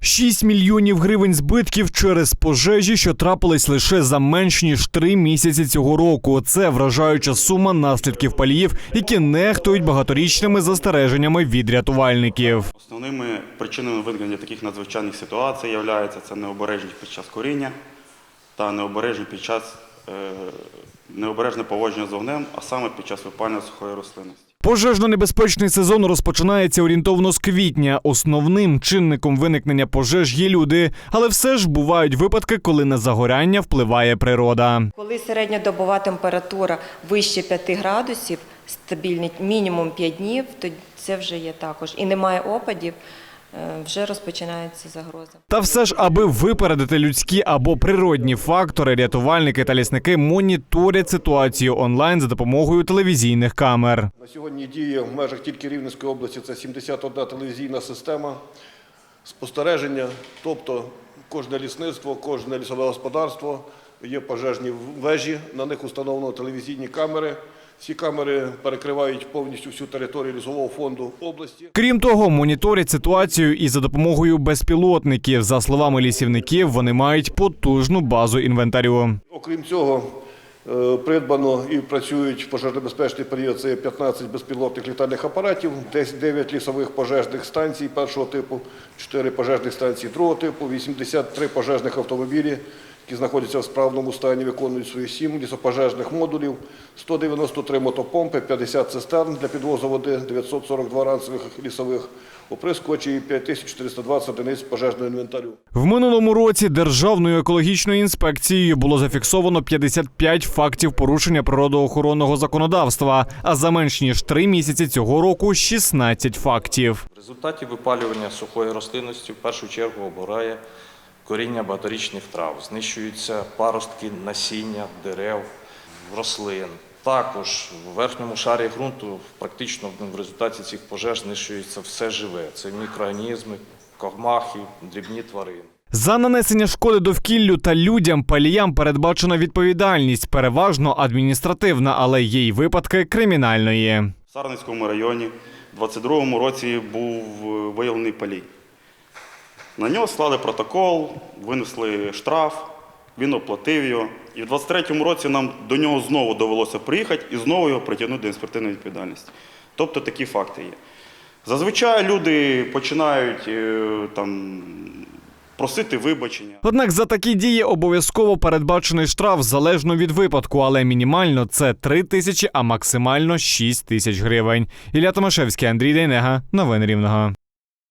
6 мільйонів гривень збитків через пожежі, що трапились лише за менш ніж три місяці цього року. Це вражаюча сума наслідків паліїв, які нехтують багаторічними застереженнями від рятувальників. Основними причинами виникнення таких надзвичайних ситуацій являється це необережність під час коріння та необережність під час е, необережне поводження з вогнем, а саме під час випалення сухої рослинності. Пожежно-небезпечний сезон розпочинається орієнтовно з квітня. Основним чинником виникнення пожеж є люди, але все ж бувають випадки, коли на загоряння впливає природа. Коли середньодобова температура вище 5 градусів, стабільний мінімум 5 днів, то це вже є також. І немає опадів, вже розпочинається загроза. Та все ж, аби випередити людські або природні фактори, рятувальники та лісники моніторять ситуацію онлайн за допомогою телевізійних камер. На сьогодні діє в межах тільки Рівненської області це 71 телевізійна система спостереження, тобто кожне лісництво, кожне лісове господарство, є пожежні вежі, на них установлено телевізійні камери. Ці камери перекривають повністю всю територію лісового фонду області. Крім того, моніторять ситуацію і за допомогою безпілотників. За словами лісівників, вони мають потужну базу інвентарю. Окрім цього, е, придбано і працюють в пожежнебезпечний період. Це 15 безпілотних літальних апаратів, десь 9 лісових пожежних станцій першого типу, 4 пожежних станції другого типу, 83 пожежних автомобілі, які знаходяться в справному стані, виконують свої 7 лісопожежних модулів, 193 мотопомпи, 50 цистерн для підвозу води, 942 ранцевих лісових оприскувачі і 5420 одиниць пожежного інвентарю. В минулому році Державною екологічною інспекцією було зафіксовано 55 фактів порушення природоохоронного законодавства, а за менш ніж три місяці цього року 16 фактів. В результаті випалювання сухої рослинності в першу чергу обгорає коріння багаторічних трав, знищуються паростки насіння дерев, рослин. Також в верхньому шарі ґрунту практично в результаті цих пожеж знищується все живе. Це мікроорганізми, комахи, дрібні тварини. За нанесення шкоди довкіллю та людям паліям передбачена відповідальність, переважно адміністративна, але є й випадки кримінальної. В Сарницькому районі в 22-му році був е, виявлений палій. На нього склали протокол, винесли штраф, він оплатив його. І в 23-му році нам до нього знову довелося приїхати і знову його притягнути до інспективної відповідальності. Тобто такі факти є. Зазвичай люди починають е, там, просити вибачення. Однак за такі дії обов'язково передбачений штраф залежно від випадку, але мінімально це 3 тисячі, а максимально 6 тисяч гривень. Ілля Томашевський, Андрій Дейнега. Новини Рівного.